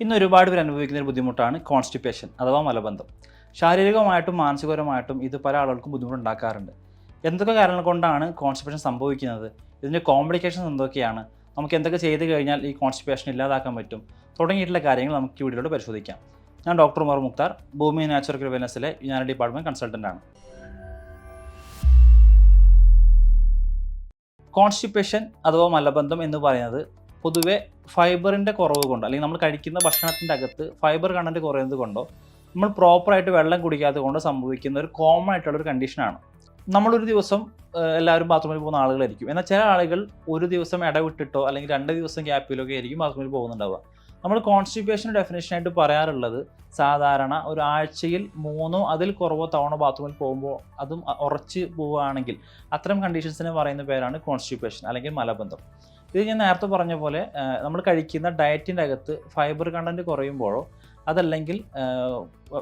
ഇന്ന് ഒരുപാട് പേർ അനുഭവിക്കുന്ന ഒരു ബുദ്ധിമുട്ടാണ് കോൺസ്റ്റിപ്പേഷൻ അഥവാ മലബന്ധം. ശാരീരികമായിട്ടും മാനസികപരമായിട്ടും ഇത് പല ആളുകൾക്കും ബുദ്ധിമുട്ടുണ്ടാക്കാറുണ്ട്. എന്തൊക്കെ കാരണങ്ങൾ കൊണ്ടാണ് കോൺസ്റ്റിപ്പേഷൻ സംഭവിക്കുന്നത്? ഇതിന്റെ കോംപ്ലിക്കേഷൻസ് എന്തൊക്കെയാണ്? നമുക്ക് എന്തൊക്കെ ചെയ്ത് കഴിഞ്ഞാൽ ഈ കോൺസ്റ്റിപ്പേഷൻ ഇല്ലാതാക്കാൻ പറ്റും? തുടങ്ങിയിട്ടുള്ള കാര്യങ്ങൾ നമുക്ക് ഈ വീഡിയോയിലൂടെ പരിശോധിക്കാം. ഞാൻ ഡോക്ടർ ഉമർ മുക്താർ ഭൂമി നാച്ചുറൽ വെൽനസിലെ യുനാനി ഡിപ്പാർട്ട്മെന്റ് കൺസൾട്ടന്റ് ആണ്. കോൺസ്റ്റിപ്പേഷൻ അഥവാ മലബന്ധം എന്ന് പറയുന്നത് പൊതുവെ ഫൈബറിന്റെ കുറവ് കൊണ്ടോ അല്ലെങ്കിൽ നമ്മൾ കഴിക്കുന്ന ഭക്ഷണത്തിന്റെ അകത്ത് ഫൈബർ കണ്ടന്റ് കുറയുന്നത് കൊണ്ടോ നമ്മൾ പ്രോപ്പറായിട്ട് വെള്ളം കുടിക്കാത്തത് കൊണ്ടോ സംഭവിക്കുന്ന ഒരു കോമൺ ആയിട്ടുള്ള ഒരു കണ്ടീഷനാണ് നമ്മളൊരു ദിവസം എല്ലാവരും ബാത്റൂമിൽ പോകുന്ന ആളുകളായിരിക്കും. എന്നാൽ ചില ആളുകൾ ഒരു ദിവസം ഇടവിട്ടിട്ടോ അല്ലെങ്കിൽ രണ്ട് ദിവസം ഗ്യാപ്പിലൊക്കെ ആയിരിക്കും ബാത്റൂമിൽ പോകുന്നുണ്ടാവുക. നമ്മൾ കോൺസ്റ്റിപ്പേഷൻ ഡെഫിനേഷനായിട്ട് പറയാറുള്ളത് സാധാരണ ഒരു ആഴ്ചയിൽ മൂന്നോ അതിൽ കുറവോ തവണ ബാത്റൂമിൽ പോകുമ്പോൾ അതും ഉറച്ച് പോവുകയാണെങ്കിൽ അത്തരം കണ്ടീഷൻസിനെ പറയുന്ന പേരാണ് കോൺസ്റ്റിപ്പേഷൻ അല്ലെങ്കിൽ മലബന്ധം. ഇത് ഞാൻ നേരത്തെ പറഞ്ഞ പോലെ നമ്മൾ കഴിക്കുന്ന ഡയറ്റിന്റെ അകത്ത് ഫൈബർ കണ്ടന്റ് കുറയുമ്പോഴോ അതല്ലെങ്കിൽ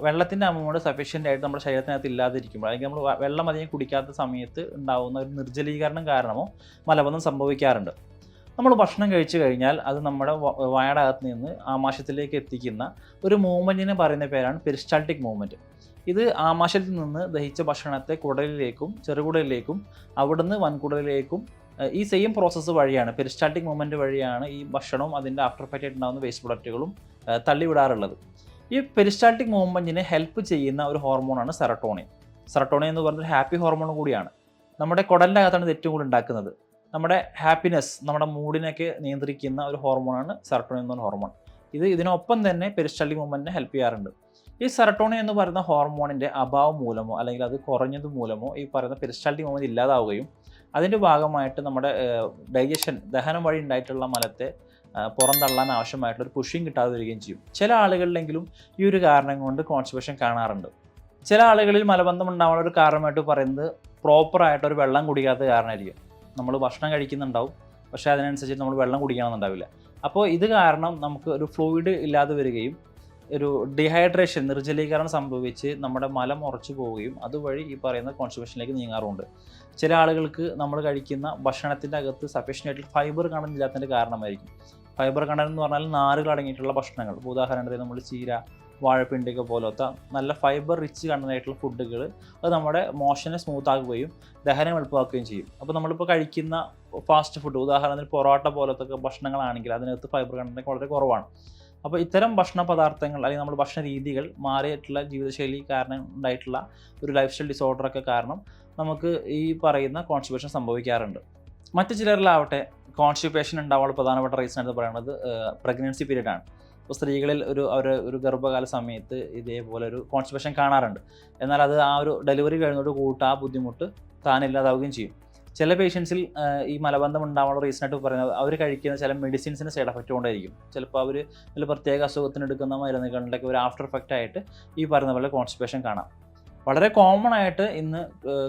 വെള്ളത്തിന്റെ അമൗണ്ട് സഫീഷ്യന്റ് ആയിട്ട് നമ്മുടെ ശരീരത്തിനകത്ത് ഇല്ലാതിരിക്കുമ്പോൾ അല്ലെങ്കിൽ നമ്മൾ വെള്ളം അധികം കുടിക്കാത്ത സമയത്ത് ഉണ്ടാകുന്ന ഒരു നിർജലീകരണം കാരണമോ മലബന്ധം സംഭവിക്കാറുണ്ട്. നമ്മൾ ഭക്ഷണം കഴിച്ചു കഴിഞ്ഞാൽ അത് നമ്മുടെ വ- അകത്ത് നിന്ന് ആമാശയത്തിലേക്ക് എത്തിക്കുന്ന ഒരു മൂവ്മെന്റിനെ പറയുന്ന പേരാണ് പെരിസ്റ്റാൾട്ടിക് മൂവ്മെന്റ് ഇത് ആമാശയത്തിൽ നിന്ന് ദഹിച്ച ഭക്ഷണത്തെ കുടലിലേക്കും ചെറുകുടലിലേക്കും അവിടുന്ന് വൻകുടലിലേക്കും ഈ സെയിം പ്രോസസ്സ് വഴിയാണ് പെരിസ്റ്റാറ്റിക് മൂവ്മെന്റ് വഴിയാണ് ഈ ഭക്ഷണവും അതിന്റെ ആഫ്റ്റർ ഫൈറ്റ് ഉണ്ടാകുന്ന വേസ്റ്റ് പ്രൊഡക്റ്റുകളും തള്ളിവിടാറുള്ളത്. ഈ പെരിസ്റ്റാറ്റിക് മൂവ്മെന്റിനെ ഹെൽപ്പ് ചെയ്യുന്ന ഒരു ഹോർമോണാണ് സെറട്ടോണിൻ സെറട്ടോണിൻ എന്ന് പറഞ്ഞൊരു ഹാപ്പി ഹോർമോൺ കൂടിയാണ്. നമ്മുടെ കുടലിന്റെ അകത്താണ് ഇത് ഏറ്റവും കൂടുതൽ ഉണ്ടാക്കുന്നത്. നമ്മുടെ ഹാപ്പിനെസ് നമ്മുടെ മൂഡിനൊക്കെ നിയന്ത്രിക്കുന്ന ഒരു ഹോർമോണാണ് സെറട്ടോണിൻ എന്ന് പറഞ്ഞ ഹോർമോൺ ഇത് ഇതിനൊപ്പം തന്നെ പെരിസ്റ്റാറ്റിക് മൂവ്മെന്റിനെ ഹെൽപ്പ് ചെയ്യാറുണ്ട്. ഈ സെറട്ടോണിൻ എന്ന് പറയുന്ന ഹോർമോണിന്റെ അഭാവം മൂലമോ അല്ലെങ്കിൽ അത് കുറഞ്ഞത് മൂലമോ ഈ പറയുന്ന പെരിസ്റ്റാൾട്ടിക് മൂവ്മെന്റ് ഇല്ലാതാവുകയും അതിന്റെ ഭാഗമായിട്ട് നമ്മുടെ ഡൈജഷൻ ദഹനം വഴി ഉണ്ടായിട്ടുള്ള മലത്തെ പുറന്തള്ളാൻ ആവശ്യമായിട്ടുള്ള ഒരു പുഷിങ് കിട്ടാതെ വരികയും ചെയ്യും. ചില ആളുകളിലെങ്കിലും ഈ ഒരു കാരണം കൊണ്ട് കോൺസ്റ്റിപ്പേഷൻ കാണാറുണ്ട്. ചില ആളുകളിൽ മലബന്ധം ഉണ്ടാവാനുള്ള ഒരു കാരണമായിട്ട് പറയുന്നത് പ്രോപ്പറായിട്ടൊരു വെള്ളം കുടിക്കാത്ത കാരണമായിരിക്കും. നമ്മൾ ഭക്ഷണം കഴിക്കുന്നുണ്ടാവും പക്ഷേ അതിനനുസരിച്ച് നമ്മൾ വെള്ളം കുടിക്കണമെന്നുണ്ടാവില്ല. അപ്പോൾ ഇത് കാരണം നമുക്ക് ഒരു ഫ്ലൂയിഡ് ഇല്ലാതെ വരികയും ഒരു ഡീഹൈഡ്രേഷൻ നിർജലീകരണം സംഭവിച്ച് നമ്മുടെ മലം ഉറച്ചു പോവുകയും അതുവഴി ഈ പറയുന്ന കോൺസ്റ്റിപ്പേഷനിലേക്ക് നീങ്ങാറുണ്ട്. ചില ആളുകൾക്ക് നമ്മൾ കഴിക്കുന്ന ഭക്ഷണത്തിന്റെ അകത്ത് സഫീഷ്യന്റ് ഫൈബർ കണ്ടന്റ് ഇല്ലാത്തതിന്റെ കാരണമായിരിക്കും. ഫൈബർ കണ്ടന്റ് എന്ന് പറഞ്ഞാൽ നാരുകൾ അടങ്ങിയിട്ടുള്ള ഭക്ഷണങ്ങൾ. ഉദാഹരണത്തിന് നമ്മൾ ചീര വാഴപ്പിണ്ടിക പോലത്തെ നല്ല ഫൈബർ റിച്ച് കണ്ടന്റ് ആയിട്ടുള്ള ഫുഡുകൾ അത് നമ്മുടെ മോഷനെ സ്മൂത്ത് ആക്കുകയും ദഹനം എളുപ്പമാക്കുകയും ചെയ്യും. അപ്പോൾ നമ്മളിപ്പോൾ കഴിക്കുന്ന ഫാസ്റ്റ് ഫുഡ് ഉദാഹരണത്തിന് പൊറോട്ട പോലത്തെ ഭക്ഷണങ്ങളാണെങ്കിൽ അതിനകത്ത് ഫൈബർ കണ്ടന്റ് വളരെ കുറവാണ്. അപ്പോൾ ഇത്തരം ഭക്ഷണ പദാർത്ഥങ്ങൾ അല്ലെങ്കിൽ നമ്മുടെ ഭക്ഷണ രീതികൾ മാറിയിട്ടുള്ള ജീവിതശൈലി കാരണം ഉണ്ടായിട്ടുള്ള ഒരു ലൈഫ് സ്റ്റൈൽ ഡിസോർഡറൊക്കെ കാരണം നമുക്ക് ഈ പറയുന്ന കോൺസ്റ്റിപ്പേഷൻ സംഭവിക്കാറുണ്ട്. മറ്റു ചിലരിലാവട്ടെ കോൺസ്റ്റിപ്പേഷൻ ഉണ്ടാവാനുള്ള പ്രധാനപ്പെട്ട റീസൺ എന്ന് പറയുന്നത് പ്രഗ്നൻസി പീരീഡ് ആണ്. ഇപ്പോൾ സ്ത്രീകളിൽ ഒരു അവർ ഒരു ഗർഭകാല സമയത്ത് ഇതേപോലെ ഒരു കോൺസ്റ്റിപ്പേഷൻ കാണാറുണ്ട്. എന്നാൽ അത് ആ ഒരു ഡെലിവറി കഴിഞ്ഞോട് കൂട്ട് ആ ബുദ്ധിമുട്ട് താനില്ലാതാവുകയും ചെയ്യും. ചില പേഷ്യൻസിൽ ഈ മലബന്ധം ഉണ്ടാവാനുള്ള റീസൺ ആയിട്ട് പറയുന്നത് അവർ കഴിക്കുന്ന ചില മെഡിസിൻസിന് സൈഡ് എഫക്റ്റ് കൊണ്ടായിരിക്കും. ചിലപ്പോൾ അവർ ചില പ്രത്യേക അസുഖത്തിന് എടുക്കുന്ന മരുന്നുകളുടെയൊക്കെ ഒരു ആഫ്റ്റർ എഫക്റ്റ് ആയിട്ട് ഈ പറയുന്ന പോലെ കോൺസ്റ്റിപ്പേഷൻ കാണാം. വളരെ കോമൺ ആയിട്ട് ഇന്ന്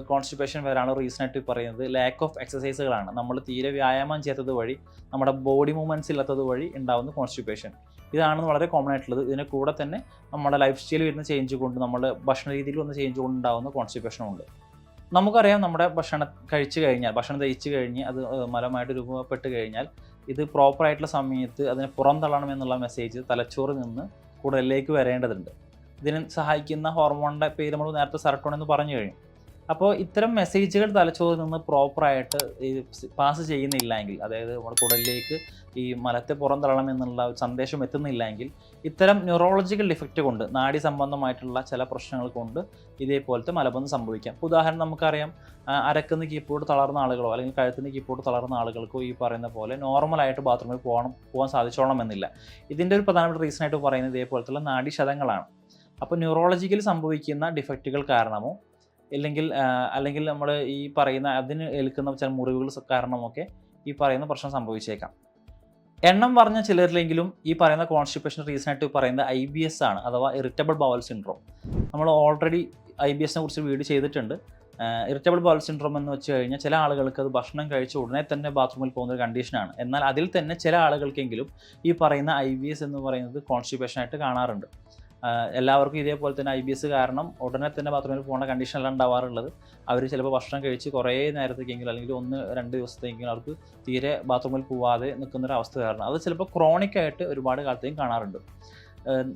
കോൺസ്റ്റിപ്പേഷൻ വരാനുള്ള റീസൺ ആയിട്ട് പറയുന്നത് ലാക്ക് ഓഫ് എക്സസൈസുകളാണ് നമ്മൾ തീരെ വ്യായാമം ചെയ്യാത്തത് വഴി നമ്മുടെ ബോഡി മൂവ്മെന്റ്സ് ഇല്ലാത്തത് വഴി ഉണ്ടാകുന്ന കോൺസ്റ്റിപ്പേഷൻ ഇതാണ് വളരെ കോമൺ ആയിട്ടുള്ളത്. ഇതിന് കൂടെ തന്നെ നമ്മുടെ ലൈഫ് സ്റ്റൈൽ വരുന്ന ചേഞ്ച് കൊണ്ട് നമ്മുടെ ഭക്ഷണ രീതിയിൽ വന്ന ചേഞ്ച് കൊണ്ട് ഉണ്ടാകുന്ന കോൺസ്റ്റിപ്പേഷനും ഉണ്ട്. നമുക്കറിയാം നമ്മുടെ ഭക്ഷണം കഴിച്ചു കഴിഞ്ഞാൽ ഭക്ഷണം ദഹിച്ചു കഴിഞ്ഞ് അത് മലമായിട്ട് രൂപപ്പെട്ട് കഴിഞ്ഞാൽ ഇത് പ്രോപ്പർ ആയിട്ടുള്ള സമയത്ത് അതിനെ പുറന്തള്ളണം എന്നുള്ള മെസ്സേജ് തലച്ചോറിൽ നിന്ന് കുടലിലേക്ക് വരേണ്ടതുണ്ട്. ഇതിന് സഹായിക്കുന്ന ഹോർമോണിന്റെ പേര് നമ്മൾ നേരത്തെ സെറട്ടോൺ എന്ന് പറഞ്ഞു കഴിഞ്ഞു. അപ്പോൾ ഇത്തരം മെസ്സേജുകൾ തലച്ചോറിൽ നിന്ന് പ്രോപ്പറായിട്ട് ഈ പാസ് ചെയ്യുന്നില്ല എങ്കിൽ അതായത് നമ്മുടെ കുടലിലേക്ക് ഈ മലത്തെ പുറന്തള്ളണം എന്നുള്ള സന്ദേശം എത്തുന്നില്ല എങ്കിൽ ഇത്തരം ന്യൂറോളജിക്കൽ ഡിഫക്റ്റ് കൊണ്ട് നാഡി സംബന്ധമായിട്ടുള്ള ചില പ്രശ്നങ്ങൾ കൊണ്ട് ഇതേപോലത്തെ മലബന്ധം സംഭവിക്കാം. ഉദാഹരണം നമുക്കറിയാം അരക്കുന്ന കീപ്പോർഡ് തളർന്ന ആളുകളോ അല്ലെങ്കിൽ കഴുത്തിന് കീപ്പോർഡ് തളർന്ന ആളുകൾക്കോ ഈ പറയുന്ന പോലെ നോർമലായിട്ട് ബാത്റൂമിൽ പോകണം പോകാൻ സാധിച്ചോളണമെന്നില്ല. ഇതിന്റെ ഒരു പ്രധാനപ്പെട്ട റീസൺ ആയിട്ട് പറയുന്നത് ഇതേപോലത്തുള്ള നാഡീശതങ്ങളാണ് അപ്പോൾ ന്യൂറോളജിക്കൽ സംഭവിക്കുന്ന ഡിഫക്റ്റുകൾ കാരണമോ ഇല്ലെങ്കിൽ അല്ലെങ്കിൽ നമ്മൾ ഈ പറയുന്ന അതിന് ഏൽക്കുന്ന ചില മുറിവുകൾ കാരണമൊക്കെ ഈ പറയുന്ന പ്രശ്നം സംഭവിച്ചേക്കാം. എണ്ണം പറഞ്ഞ ചിലരിലെങ്കിലും ഈ പറയുന്ന കോൺസ്റ്റിപ്പേഷൻ റീസൺ ആയിട്ട് പറയുന്നത് ഐ ബി എസ് ആണ് അഥവാ ഇറിറ്റബിൾ ബവൽ സിൻഡ്രോം നമ്മൾ ഓൾറെഡി ഐ ബി എസിനെ കുറിച്ച് വീഡിയോ ചെയ്തിട്ടുണ്ട്. ഇറിറ്റബിൾ ബവൽ സിൻഡ്രോം എന്ന് വെച്ച് കഴിഞ്ഞാൽ ചില ആളുകൾക്ക് അത് ഭക്ഷണം കഴിച്ച ഉടനെ തന്നെ ബാത്റൂമിൽ പോകുന്ന ഒരു കണ്ടീഷനാണ് എന്നാൽ അതിൽ തന്നെ ചില ആളുകൾക്കെങ്കിലും ഈ പറയുന്ന ഐ ബി എസ് എന്ന് പറയുന്നത് കോൺസ്റ്റിപ്പേഷൻ ആയിട്ട് കാണാറുണ്ട്. എല്ലാവർക്കും ഇതേപോലെ തന്നെ ഐ ബി എസ് കാരണം ഉടനെ തന്നെ ബാത്റൂമിൽ പോകേണ്ട കണ്ടീഷനല്ല ഉണ്ടാവാറുള്ളത്. അവർ ചിലപ്പോൾ ഭക്ഷണം കഴിച്ച് കുറേ നേരത്തേക്കെങ്കിലും അല്ലെങ്കിൽ ഒന്ന് രണ്ട് ദിവസത്തേക്കെങ്കിലും അവർക്ക് തീരെ ബാത്റൂമിൽ പോവാതെ നിൽക്കുന്ന ഒരു അവസ്ഥ കാരണം. അത് ചിലപ്പോൾ ക്രോണിക്കായിട്ട് ഒരുപാട് കാലത്തേക്കും കാണാറുണ്ട്.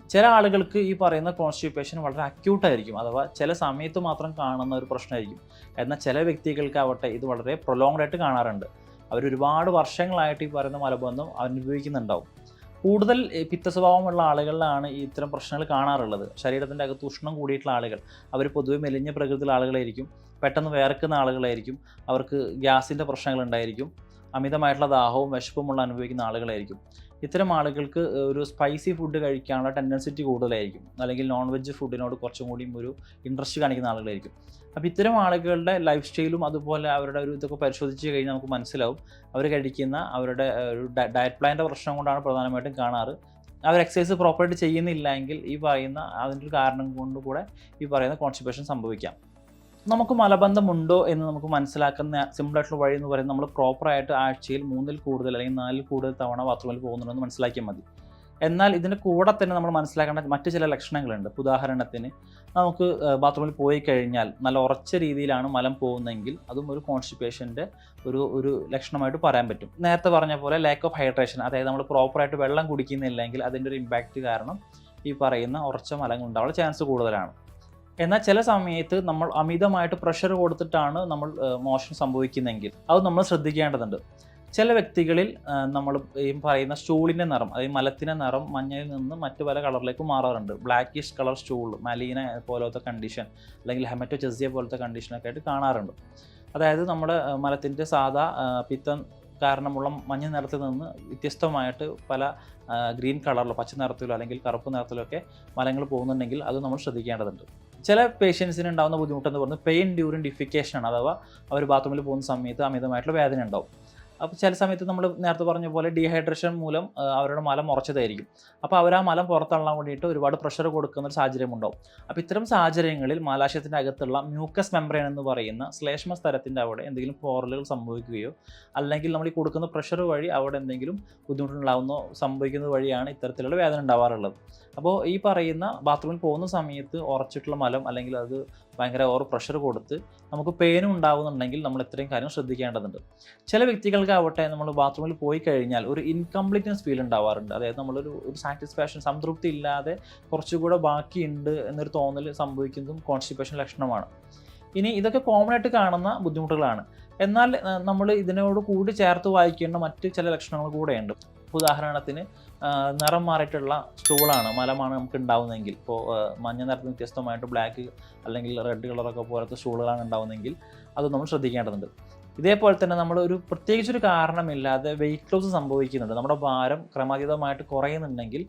ചില ആളുകൾക്ക് ഈ പറയുന്ന കോൺസ്റ്റിപ്പേഷൻ വളരെ അക്യൂട്ടായിരിക്കും അഥവാ ചില സമയത്ത് മാത്രം കാണുന്ന ഒരു പ്രശ്നമായിരിക്കും. എന്നാൽ ചില വ്യക്തികൾക്ക് വ്യക്തികൾക്കാവട്ടെ ഇത് വളരെ പ്രൊലോങ്ഡ് ആയിട്ട് കാണാറുണ്ട്. അവർ ഒരുപാട് വർഷങ്ങളായിട്ട് ഈ പറയുന്ന മലബന്ധം അനുഭവിക്കുന്നുണ്ടാവും. കൂടുതൽ പിത്ത സ്വഭാവമുള്ള ആളുകളിലാണ് ഇത്തരം പ്രശ്നങ്ങൾ കാണാറുള്ളത്. ശരീരത്തിന്റെ അകത്ത് ഉഷ്ണം കൂടിയിട്ടുള്ള ആളുകൾ. അവർ പൊതുവെ മെലിഞ്ഞ പ്രകൃതിയിലുള്ള ആളുകളായിരിക്കും. പെട്ടെന്ന് വേർക്കുന്ന ആളുകളായിരിക്കും. അവർക്ക് ഗ്യാസിന്റെ പ്രശ്നങ്ങൾ ഉണ്ടായിരിക്കും. അമിതമായിട്ടുള്ള ദാഹവും വിശപ്പുമുള്ള അനുഭവിക്കുന്ന ആളുകളായിരിക്കും. ഇത്തരം ആളുകൾക്ക് ഒരു സ്പൈസി ഫുഡ് കഴിക്കാനുള്ള ടെൻഡൻസിറ്റി കൂടുതലായിരിക്കും. അല്ലെങ്കിൽ നോൺ വെജ് ഫുഡിനോട് കുറച്ചും കൂടിയും ഒരു ഇൻട്രസ്റ്റ് കാണിക്കുന്ന ആളുകളായിരിക്കും. അപ്പോൾ ഇത്തരം ആളുകളുടെ ലൈഫ് സ്റ്റൈലും അതുപോലെ അവരുടെ ഒരു ഇതൊക്കെ പരിശോധിച്ച് കഴിഞ്ഞാൽ നമുക്ക് മനസ്സിലാവും. അവർ കഴിക്കുന്ന അവരുടെ ഒരു ഡയറ്റ് പ്ലാനിന്റെ പ്രശ്നം കൊണ്ടാണ് പ്രധാനമായിട്ടും കാണാറ്. അവർ എക്സസൈസ് പ്രോപ്പറായിട്ട് ചെയ്യുന്നില്ല എങ്കിൽ ഈ പറയുന്ന അതിന്റെ ഒരു കാരണം കൊണ്ട് കൂടെ ഈ പറയുന്ന കോൺസ്റ്റിപ്പേഷൻ സംഭവിക്കാം. നമുക്ക് മലബന്ധമുണ്ടോ എന്ന് നമുക്ക് മനസ്സിലാക്കുന്ന സിമ്പിളായിട്ടുള്ള വഴി എന്ന് പറയുന്നത് നമ്മൾ പ്രോപ്പറായിട്ട് ആഴ്ചയിൽ മൂന്നിൽ കൂടുതൽ അല്ലെങ്കിൽ നാലിൽ കൂടുതൽ തവണ ബാത്റൂമിൽ പോകുന്നുണ്ടെന്ന് മനസ്സിലാക്കിയാൽ മതി. എന്നാൽ ഇതിന്റെ കൂടെ തന്നെ നമ്മൾ മനസ്സിലാക്കേണ്ട മറ്റു ചില ലക്ഷണങ്ങളുണ്ട്. ഉദാഹരണത്തിന് നമുക്ക് ബാത്റൂമിൽ പോയി കഴിഞ്ഞാൽ നല്ല ഉറച്ച രീതിയിലാണ് മലം പോകുന്നതെങ്കിൽ അതും ഒരു കോൺസ്റ്റിപ്പേഷന്റെ ഒരു ഒരു ലക്ഷണമായിട്ട് പറയാൻ പറ്റും. നേരത്തെ പറഞ്ഞ പോലെ ലാക്ക് ഓഫ് ഹൈഡ്രേഷൻ അതായത് നമ്മൾ പ്രോപ്പറായിട്ട് വെള്ളം കുടിക്കുന്നില്ലെങ്കിൽ അതിന്റെ ഒരു ഇമ്പാക്റ്റ് കാരണം ഈ പറയുന്ന ഉറച്ച മലങ്ങൾ ഉണ്ടാവാനുള്ള ചാൻസ് കൂടുതലാണ്. എന്നാൽ ചില സമയത്ത് നമ്മൾ അമിതമായിട്ട് പ്രഷർ കൊടുത്തിട്ടാണ് നമ്മൾ മോഷൻ സംഭവിക്കുന്നതെങ്കിൽ അത് നമ്മൾ ശ്രദ്ധിക്കേണ്ടതുണ്ട്. ചില വ്യക്തികളിൽ നമ്മൾ ഈ പറയുന്ന സ്റ്റൂളിന്റെ നിറം അതായത് മലത്തിന്റെ നിറം മഞ്ഞയിൽ നിന്ന് മറ്റു പല കളറിലേക്ക് മാറാറുണ്ട്. ബ്ലാക്കിഷ് കളർ സ്റ്റൂൾ മലീന പോലത്തെ കണ്ടീഷൻ അല്ലെങ്കിൽ ഹെമറ്റോ ചെസിയ പോലത്തെ കണ്ടീഷനൊക്കെ ആയിട്ട് കാണാറുണ്ട്. അതായത് നമ്മുടെ മലത്തിന്റെ സാധാ പിത്തം കാരണമുള്ള മഞ്ഞ നിറത്തിൽ നിന്ന് വ്യത്യസ്തമായിട്ട് പല ഗ്രീൻ കളറിലോ പച്ച നിറത്തിലോ അല്ലെങ്കിൽ കറുപ്പ് നിറത്തിലോ ഒക്കെ മലങ്ങൾ പോകുന്നുണ്ടെങ്കിൽ അത് നമ്മൾ ശ്രദ്ധിക്കേണ്ടതുണ്ട്. ചില പേഷ്യൻസിന് ഉണ്ടാകുന്ന ബുദ്ധിമുട്ടെന്ന് പറഞ്ഞാൽ പെയിൻ ഡ്യൂറിൻ ഡിഫിക്കേഷൻ ആണ്. അഥവാ അവർ ബാത്റൂമിൽ പോകുന്ന സമയത്ത് അമിതമായിട്ടുള്ള വേദന ഉണ്ടാവും. അപ്പോൾ ചില സമയത്ത് നമ്മൾ നേരത്തെ പറഞ്ഞ പോലെ ഡീഹൈഡ്രേഷൻ മൂലം അവരുടെ മലം ഉറച്ചതായിരിക്കും അപ്പോൾ അവർ ആ മലം പുറത്തള്ളാൻ വേണ്ടിയിട്ട് ഒരുപാട് പ്രഷർ കൊടുക്കുന്ന ഒരു സാഹചര്യം ഉണ്ടാവും. അപ്പോൾ ഇത്തരം സാഹചര്യങ്ങളിൽ മാലാശയത്തിന്റെ അകത്തുള്ള മ്യൂക്കസ് മെംബ്രെയിൻ എന്ന് പറയുന്ന ശ്ലേഷ്മ സ്ഥലത്തിന്റെ അവിടെ എന്തെങ്കിലും പോറലുകൾ സംഭവിക്കുകയോ അല്ലെങ്കിൽ നമ്മൾ ഈ കൊടുക്കുന്ന പ്രഷർ വഴി അവിടെ എന്തെങ്കിലും ബുദ്ധിമുട്ടുണ്ടാകുന്നോ സംഭവിക്കുന്നത് വഴിയാണ് ഇത്തരത്തിലുള്ള വേദന ഉണ്ടാവാറുള്ളത്. അപ്പോൾ ഈ പറയുന്ന ബാത്റൂമിൽ പോകുന്ന സമയത്ത് ഉറച്ചിട്ടുള്ള മലം അല്ലെങ്കിൽ അത് ഭയങ്കര ഓവർ പ്രഷർ കൊടുത്ത് നമുക്ക് പെയിനും ഉണ്ടാകുന്നുണ്ടെങ്കിൽ നമ്മൾ ഇത്രയും കാര്യം ശ്രദ്ധിക്കേണ്ടതുണ്ട്. ചില വ്യക്തികൾക്കാവട്ടെ നമ്മൾ ബാത്റൂമിൽ പോയി കഴിഞ്ഞാൽ ഒരു ഇൻകംപ്ലീറ്റ്നെസ് ഫീൽ ഉണ്ടാവാറുണ്ട്. അതായത് നമ്മളൊരു ഒരു സാറ്റിസ്ഫാക്ഷൻ സംതൃപ്തി ഇല്ലാതെ കുറച്ചുകൂടെ ബാക്കിയുണ്ട് എന്നൊരു തോന്നൽ സംഭവിക്കുന്നതും കോൺസ്റ്റിപ്പേഷൻ ലക്ഷണമാണ്. ഇനി ഇതൊക്കെ കോമൺ ആയിട്ട് കാണുന്ന ബുദ്ധിമുട്ടുകളാണ്. എന്നാൽ നമ്മൾ ഇതിനോട് കൂടി ചേർത്ത് വായിക്കേണ്ട മറ്റ് ചില ലക്ഷണങ്ങൾ കൂടെയുണ്ട്. ഉദാഹരണത്തിന് നിറം മാറിയിട്ടുള്ള സ്റ്റൂളാണ് മലമാണ് നമുക്ക് ഉണ്ടാവുന്നതെങ്കിൽ ഇപ്പോൾ മഞ്ഞ നിറത്തിന് വ്യത്യസ്തമായിട്ട് ബ്ലാക്ക് അല്ലെങ്കിൽ റെഡ് കളറൊക്കെ പോലത്തെ സ്റ്റൂളുകളാണ് ഉണ്ടാവുന്നതെങ്കിൽ അത് നമ്മൾ ശ്രദ്ധിക്കേണ്ടതുണ്ട്. ഇതേപോലെ തന്നെ നമ്മൾ ഒരു പ്രത്യേകിച്ചൊരു കാരണമില്ലാതെ വെയിറ്റ് ലോസ് സംഭവിക്കുന്നുണ്ട് നമ്മുടെ ഭാരം ക്രമാതീതമായിട്ട് കുറയുന്നുണ്ടെങ്കിൽ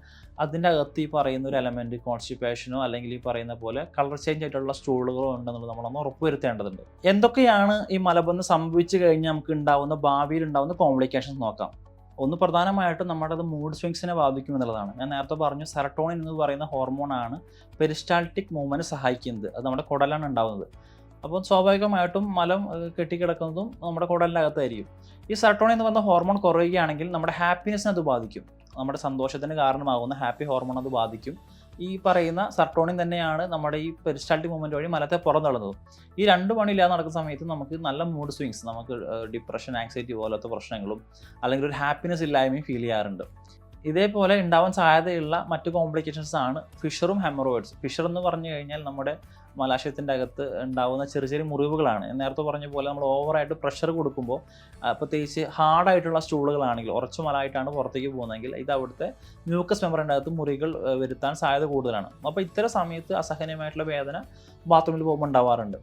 അതിന്റെ അകത്ത് ഈ പറയുന്ന ഒരു എലമെന്റ് കോൺസ്റ്റിപ്പേഷനോ അല്ലെങ്കിൽ ഈ പറയുന്ന പോലെ കളർ ചേഞ്ച് ആയിട്ടുള്ള സ്റ്റൂളുകളോ ഉണ്ടെന്നുള്ളത് നമ്മളൊന്ന് ഉറപ്പുവരുത്തേണ്ടതുണ്ട്. എന്തൊക്കെയാണ് ഈ മലബന്ധം സംഭവിച്ചു കഴിഞ്ഞാൽ നമുക്ക് ഉണ്ടാവുന്ന ഭാവിയിൽ ഉണ്ടാവുന്ന കോംപ്ലിക്കേഷൻസ് നോക്കാം. ഒന്ന് പ്രധാനമായിട്ടും നമ്മുടെ അത് മൂഡ് സ്വിങ്സിനെ ബാധിക്കും എന്നുള്ളതാണ് ഞാൻ നേരത്തെ പറഞ്ഞു സെറട്ടോണിൻ എന്ന് പറയുന്ന ഹോർമോണാണ് പെരിസ്റ്റാൾട്ടിക് മൂവ്മെന്റ് സഹായിക്കുന്നത്. അത് നമ്മുടെ കുടലാണ് ഉണ്ടാകുന്നത് അപ്പോൾ സ്വാഭാവികമായിട്ടും മലം കെട്ടിക്കിടക്കുന്നതും നമ്മുടെ കുടലിന്റെ അകത്തായിരിക്കും ഈ സെറട്ടോണിൻ എന്ന് പറയുന്ന ഹോർമോൺ കുറയുകയാണെങ്കിൽ നമ്മുടെ ഹാപ്പിനെസ്സിനെ അത് ബാധിക്കും. നമ്മുടെ സന്തോഷത്തിന് കാരണമാകുന്ന ഹാപ്പി ഹോർമോൺ അത് ബാധിക്കും. ഈ പറയുന്ന സർട്ടോണിൻ തന്നെയാണ് നമ്മുടെ ഈ പെരിസ്റ്റാൾട്ടിക് മൂവ്മെന്റ് വഴി മലത്തെ പുറന്തള്ളുന്നത്. ഈ രണ്ട് പണിയില്ലാതെ നടക്കുന്ന സമയത്ത് നമുക്ക് നല്ല മൂഡ് സ്വിങ്സ് നമുക്ക് ഡിപ്രഷൻ ആങ്സൈറ്റി പോലത്തെ പ്രശ്നങ്ങളും അല്ലെങ്കിൽ ഒരു ഹാപ്പിനെസ് ഇല്ലായ്മയും ഫീൽ ചെയ്യാറുണ്ട്. ഇതേപോലെ ഉണ്ടാവാൻ സാധ്യതയുള്ള മറ്റു കോംപ്ലിക്കേഷൻസ് ആണ് ഫിഷറും ഹെമറോയിഡ്സ് ഫിഷർ എന്ന് പറഞ്ഞു കഴിഞ്ഞാൽ നമ്മുടെ മലാശയത്തിന്റെ അകത്ത് ഉണ്ടാവുന്ന ചെറിയ ചെറിയ മുറിവുകളാണ്. നേരത്തെ പറഞ്ഞ പോലെ നമ്മൾ ഓവറായിട്ട് പ്രഷർ കൊടുക്കുമ്പോൾ പ്രത്യേകിച്ച് ഹാർഡായിട്ടുള്ള സ്റ്റൂളുകളാണെങ്കിൽ ഉറച്ചു മലായിട്ടാണ് പുറത്തേക്ക് പോകുന്നതെങ്കിൽ ഇത് അവിടുത്തെ മ്യൂക്കസ് മെമ്പറിന്റെ അകത്ത് മുറികൾ വരുത്താൻ സാധ്യത കൂടുതലാണ്. അപ്പോൾ ഇത്തരം സമയത്ത് അസഹനീയമായിട്ടുള്ള വേദന ബാത്റൂമിൽ പോകുമ്പോൾ ഉണ്ടാവാറുണ്ട്.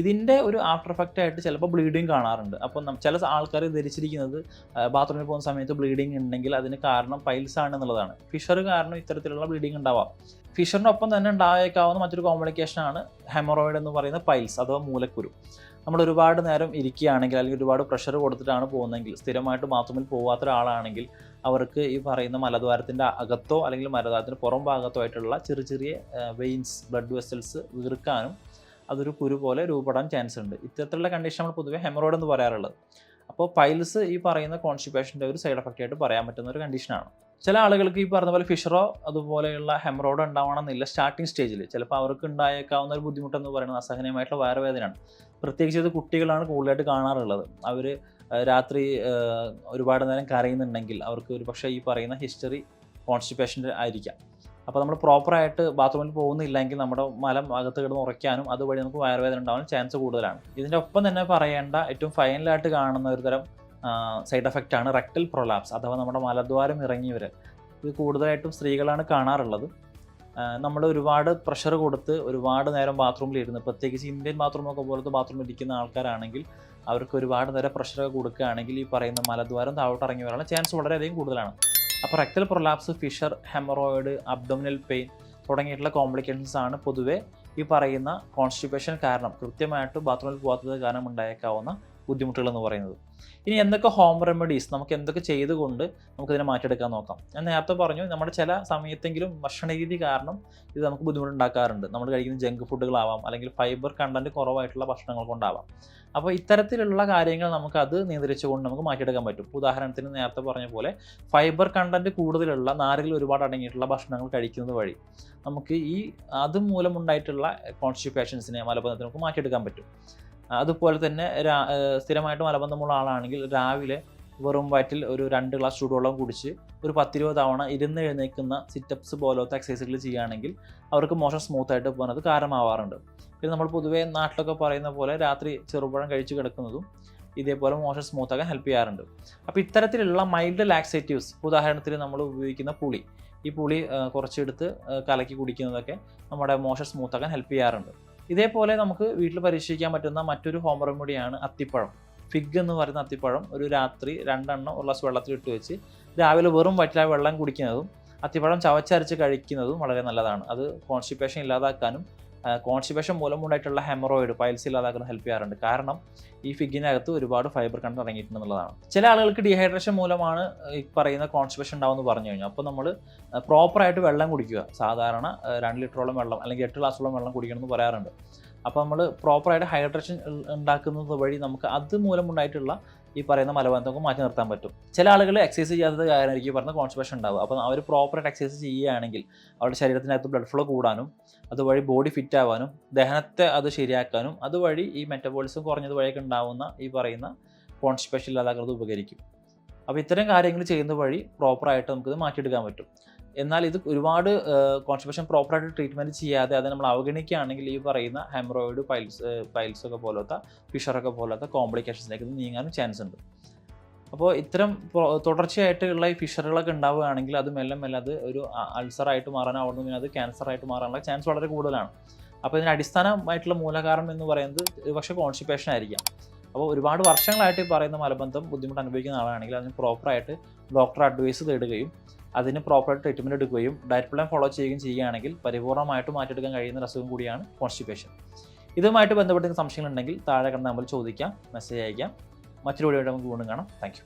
ഇതിന്റെ ഒരു ആഫ്റ്റർ എഫക്റ്റ് ആയിട്ട് ചിലപ്പോൾ ബ്ലീഡിങ് കാണാറുണ്ട്. അപ്പോൾ ചില ആൾക്കാർ ധരിച്ചിരിക്കുന്നത് ബാത്റൂമിൽ പോകുന്ന സമയത്ത് ബ്ലീഡിങ് ഉണ്ടെങ്കിൽ അതിന് കാരണം പൈൽസ് ആണ് എന്നുള്ളതാണ്. ഫിഷർ കാരണം ഇത്തരത്തിലുള്ള ബ്ലീഡിങ് ഉണ്ടാവാം. ഫിഷറിനൊപ്പം തന്നെ ഉണ്ടായേക്കാവുന്ന മറ്റൊരു കോംപ്ലിക്കേഷൻ ആണ് ഹെമറോയിഡ് എന്ന് പറയുന്ന പൈൽസ് അഥവാ മൂലക്കുരു. നമ്മൾ ഒരുപാട് നേരം ഇരിക്കുകയാണെങ്കിൽ അല്ലെങ്കിൽ ഒരുപാട് പ്രഷർ കൊടുത്തിട്ടാണ് പോകുന്നതെങ്കിൽ സ്ഥിരമായിട്ട് ബാത്റൂമിൽ പോകാത്ത ഒരാളാണെങ്കിൽ അവർക്ക് ഈ പറയുന്ന മലദ്വാരത്തിന്റെ അകത്തോ അല്ലെങ്കിൽ മലദ്വാരത്തിന്റെ പുറം ഭാഗത്തോ ആയിട്ടുള്ള ചെറിയ ചെറിയ വെയിൻസ് ബ്ലഡ് വെസൽസ് വീർക്കാനും അതൊരു കുരു പോലെ രൂപപ്പെടാൻ ചാൻസ് ഉണ്ട്. ഇത്തരത്തിലുള്ള കണ്ടീഷൻ നമ്മൾ പൊതുവേ ഹെമറോയിഡ് എന്ന് പറയാറുള്ളത്. അപ്പോൾ പൈൽസ് ഈ പറയുന്ന കോൺസ്റ്റിപ്പേഷന്റെ ഒരു സൈഡ് എഫക്റ്റ് ആയിട്ട് പറയാൻ പറ്റുന്ന ഒരു കണ്ടീഷനാണ് ചില ആളുകൾക്ക് ഈ പറഞ്ഞ പോലെ ഫിഷറോ അതുപോലെയുള്ള ഹെമറോഡോ ഉണ്ടാവണമെന്നില്ല സ്റ്റാർട്ടിംഗ് സ്റ്റേജിൽ ചിലപ്പോൾ അവർക്ക് ഉണ്ടായേക്കാവുന്ന ഒരു ബുദ്ധിമുട്ടെന്ന് പറയുന്നത് അസഹനീയമായിട്ടുള്ള വയറുവേദനയാണ്. പ്രത്യേകിച്ച് ഇത് കുട്ടികളാണ് കൂടുതലായിട്ട് കാണാറുള്ളത്. അവർ രാത്രി ഒരുപാട് നേരം കരയുന്നുണ്ടെങ്കിൽ അവർക്ക് ഒരു പക്ഷേ ഈ പറയുന്ന ഹിസ്റ്ററി കോൺസ്റ്റിപ്പേഷന്റെ ആയിരിക്കാം. അപ്പോൾ നമ്മൾ പ്രോപ്പറായിട്ട് ബാത്റൂമിൽ പോകുന്നില്ലെങ്കിൽ നമ്മുടെ മലം അകത്ത് കിടന്ന് ഉറയ്ക്കാനും അതുവഴി നമുക്ക് വയറുവേദന ഉണ്ടാവാൻ ചാൻസ് കൂടുതലാണ്. ഇതിന്റെ ഒപ്പം തന്നെ പറയേണ്ട ഏറ്റവും ഫൈനലായിട്ട് കാണുന്ന ഒരു തരം സൈഡ് എഫക്റ്റ് ആണ് റെക്ടൽ പ്രൊലാപ്സ് അഥവാ നമ്മുടെ മലദ്വാരം ഇറങ്ങിയവർ ഇത് കൂടുതലായിട്ടും സ്ത്രീകളാണ് കാണാറുള്ളത്. നമ്മൾ ഒരുപാട് പ്രഷർ കൊടുത്ത് ഒരുപാട് നേരം ബാത്റൂമിൽ ഇരുന്ന് പ്രത്യേകിച്ച് ഇന്ത്യൻ ബാത്റൂമൊക്കെ പോലത്തെ ബാത്റൂമിൽ ഇരിക്കുന്ന ആൾക്കാരാണെങ്കിൽ അവർക്ക് ഒരുപാട് നേരം പ്രഷറൊക്കെ കൊടുക്കുകയാണെങ്കിൽ ഈ പറയുന്ന മലദ്വാരം താഴോട്ട് ഇറങ്ങി വരാനുള്ള ചാൻസ് വളരെയധികം കൂടുതലാണ്. അപ്പോൾ rectal prolapse fissure hemorrhoid abdominal pain തുടങ്ങിയിട്ടുള്ള കോംപ്ലിക്കേഷൻസ് ആണ് പൊതുവേ ഈ പറയുന്ന കോൺസ്റ്റിപ്പേഷൻ കാരണം. കൃത്യമായിട്ട് ബാത്റൂമിൽ പോകാത്തത് കാരണം ഉണ്ടായേക്കാവുന്ന ബുദ്ധിമുട്ടുകൾ എന്ന് പറയുന്നത്. ഇനി എന്തൊക്കെ ഹോം റെമഡീസ് നമുക്ക് എന്തൊക്കെ ചെയ്തുകൊണ്ട് നമുക്കിതിനെ മാറ്റിയെടുക്കാൻ നോക്കാം. ഞാൻ നേരത്തെ പറഞ്ഞു നമ്മുടെ ചില സമയത്തെങ്കിലും ഭക്ഷണരീതി കാരണം ഇത് നമുക്ക് ബുദ്ധിമുട്ടുണ്ടാക്കാറുണ്ട്. നമ്മൾ കഴിക്കുന്ന ജങ്ക് ഫുഡുകളാവാം അല്ലെങ്കിൽ ഫൈബർ കണ്ടന്റ് കുറവായിട്ടുള്ള ഭക്ഷണങ്ങൾ കൊണ്ടാവാം. അപ്പോൾ ഇത്തരത്തിലുള്ള കാര്യങ്ങൾ നമുക്ക് അത് നിയന്ത്രിച്ചുകൊണ്ട് നമുക്ക് മാറ്റിയെടുക്കാൻ പറ്റും. ഉദാഹരണത്തിന് നേരത്തെ പറഞ്ഞ പോലെ ഫൈബർ കണ്ടന്റ് കൂടുതലുള്ള നാരുകൾ ഒരുപാട് അടങ്ങിയിട്ടുള്ള ഭക്ഷണങ്ങൾ കഴിക്കുന്നത് വഴി നമുക്ക് ഈ അത് മൂലമുണ്ടായിട്ടുള്ള കോൺസ്റ്റിപ്പേഷൻസിനെ മലബന്ധത്തിനൊക്കെ നമുക്ക് മാറ്റിയെടുക്കാൻ പറ്റും. അതുപോലെ തന്നെ സ്ഥിരമായിട്ട് മലബന്ധമുള്ള ആളാണെങ്കിൽ രാവിലെ വെറും വയറ്റിൽ ഒരു രണ്ട് ഗ്ലാസ് ചൂടുവെള്ളം കുടിച്ച് ഒരു പത്തിരുപത് തവണ ഇരുന്ന് എഴുന്നേൽക്കുന്ന സിറ്റപ്സ് പോലത്തെ എക്സസൈസുകൾ ചെയ്യുകയാണെങ്കിൽ അവർക്ക് മോശം സ്മൂത്ത് ആയിട്ട് പോകുന്നത് കാരണമാവാറുണ്ട്. പിന്നെ നമ്മൾ പൊതുവേ നാട്ടിലൊക്കെ പറയുന്ന പോലെ രാത്രി ചെറുപഴം കഴിച്ച് കിടക്കുന്നതും ഇതേപോലെ മോശം സ്മൂത്ത് ആക്കാൻ ഹെൽപ്പ് ചെയ്യാറുണ്ട്. അപ്പോൾ ഇത്തരത്തിലുള്ള മൈൽഡ് ലാക്സേറ്റീവ്സ് ഉദാഹരണത്തിന് നമ്മൾ ഉപയോഗിക്കുന്ന പുളി ഈ പുളി കുറച്ചെടുത്ത് കലക്കി കുടിക്കുന്നതൊക്കെ നമ്മുടെ മോശം സ്മൂത്ത് ആക്കാൻ ഹെൽപ്പ് ചെയ്യാറുണ്ട്. ഇതേപോലെ നമുക്ക് വീട്ടിൽ പരീക്ഷിക്കാൻ പറ്റുന്ന മറ്റൊരു ഹോം റെമഡിയാണ് അത്തിപ്പഴം. ഫിഗ് എന്ന് പറയുന്ന അത്തിപ്പഴം ഒരു രാത്രി രണ്ടെണ്ണം ഒരു ഗ്ലാസ് വെള്ളത്തിൽ ഇട്ട് വെച്ച് രാവിലെ വെറും വറ്റില വെള്ളം കുടിക്കുന്നതും അത്തിപ്പഴം ചവച്ചരച്ച് കഴിക്കുന്നതും വളരെ നല്ലതാണ്. അത് കോൺസ്റ്റിപ്പേഷൻ ഇല്ലാതാക്കാനും കോൺസ്റ്റിപ്പേഷൻ മൂലമുണ്ടായിട്ടുള്ള ഹെമറോയിഡ് പൈൽസ് ഇല്ലാതാക്കാൻ ഹെൽപ്പ് ചെയ്യാറുണ്ട്. കാരണം ഈ ഫിഗിനകത്ത് ഒരുപാട് ഫൈബർ കണ്ട് ഇറങ്ങിയിട്ടുണ്ടെന്നുള്ളതാണ്. ചില ആളുകൾക്ക് ഡീഹൈഡ്രേഷൻ മൂലമാണ് ഈ പറയുന്ന കോൺസ്റ്റിപേഷൻ ഉണ്ടാവുമെന്ന് പറഞ്ഞു കഴിഞ്ഞു. അപ്പോൾ നമ്മൾ പ്രോപ്പറായിട്ട് വെള്ളം കുടിക്കുക. സാധാരണ രണ്ട് ലിറ്ററോളം വെള്ളം അല്ലെങ്കിൽ എട്ട് ഗ്ലാസോളം വെള്ളം കുടിക്കണം എന്ന് പറയാറുണ്ട്. അപ്പോൾ നമ്മൾ പ്രോപ്പറായിട്ട് ഹൈഡ്രേഷൻ ഉണ്ടാക്കുന്നത് വഴി നമുക്ക് അത് മൂലമുണ്ടായിട്ടുള്ള ഈ പറയുന്ന മലബന്ധമൊക്കെ മാറ്റി നിർത്താൻ പറ്റും. ചില ആളുകൾ എക്സസൈസ് ചെയ്യാത്തത് കാരണമായിരിക്കും പറഞ്ഞ കോൺസ്റ്റിപ്പേഷൻ ഉണ്ടാവും അപ്പോൾ അവർ പ്രോപ്പറായിട്ട് എക്സസൈസ് ചെയ്യുകയാണെങ്കിൽ അവരുടെ ശരീരത്തിനകത്ത് ബ്ലഡ് ഫ്ലോ കൂടാനും അതുവഴി ബോഡി ഫിറ്റ് ആവാനും ദഹനത്തെ അത് ശരിയാക്കാനും അതുവഴി ഈ മെറ്റബോളിസം കുറഞ്ഞത് വഴിയൊക്കെ ഉണ്ടാവുന്ന ഈ പറയുന്ന കോൺസ്റ്റിപ്പേഷൻ ഇല്ലാതാക്കുന്നത് ഉപകരിക്കും. അപ്പോൾ ഇത്തരം കാര്യങ്ങൾ ചെയ്യുന്ന വഴി പ്രോപ്പറായിട്ട് നമുക്കിത് മാറ്റിയെടുക്കാൻ പറ്റും. എന്നാൽ ഇത് ഒരുപാട് കോൺസ്റ്റിപ്പേഷൻ പ്രോപ്പറായിട്ട് ട്രീറ്റ്മെന്റ് ചെയ്യാതെ അത് നമ്മൾ അവഗണിക്കുകയാണെങ്കിൽ ഈ പറയുന്ന ഹെമറോയിഡ് പൈൽസ് പൈൽസ് ഒക്കെ പോലത്തെ ഫിഷറൊക്കെ പോലത്തെ കോംപ്ലിക്കേഷൻസിലേക്ക് ഇത് നീങ്ങാനും ചാൻസ് ഉണ്ട്. അപ്പോൾ ഇത്തരം തുടർച്ചയായിട്ടുള്ള ഈ ഫിഷറുകളൊക്കെ ഉണ്ടാവുകയാണെങ്കിൽ അത് മെല്ലെ മെല്ലെ അത് ഒരു അൾസറായിട്ട് മാറാനോ അവിടെ നിന്ന് അത് ക്യാൻസറായിട്ട് മാറാനുള്ള ചാൻസ് വളരെ കൂടുതലാണ്. അപ്പോൾ ഇതിന് അടിസ്ഥാനമായിട്ടുള്ള മൂലകാരണം എന്ന് പറയുന്നത് പക്ഷേ കോൺസ്റ്റിപ്പേഷൻ ആയിരിക്കാം. അപ്പോൾ ഒരുപാട് വർഷങ്ങളായിട്ട് ഈ പറയുന്ന മലബന്ധം ബുദ്ധിമുട്ട് അനുഭവിക്കുന്ന ആളാണെങ്കിൽ അതിന് പ്രോപ്പറായിട്ട് ഡോക്ടർ അഡ്വൈസ് തേടുകയും അതിന് പ്രോപ്പറായിട്ട് ട്രീറ്റ്മെന്റ് എടുക്കുകയും ഡയറ്റ് പ്ലാൻ ഫോളോ ചെയ്യുകയും ചെയ്യുകയാണെങ്കിൽ പരിപൂർണമായിട്ട് മാറ്റിയെടുക്കാൻ കഴിയുന്ന ഒരു അസുഖം കൂടിയാണ് കോൺസ്റ്റിപ്പേഷൻ ഇതുമായിട്ട് ബന്ധപ്പെട്ട സംശയങ്ങളുണ്ടെങ്കിൽ താഴെ കണ്ട നമ്മൾ ചോദിക്കാം മെസ്സേജ് അയക്കാം. മറ്റൊരു വീഡിയോ നമുക്ക് വീണ്ടും കാണാം. താങ്ക്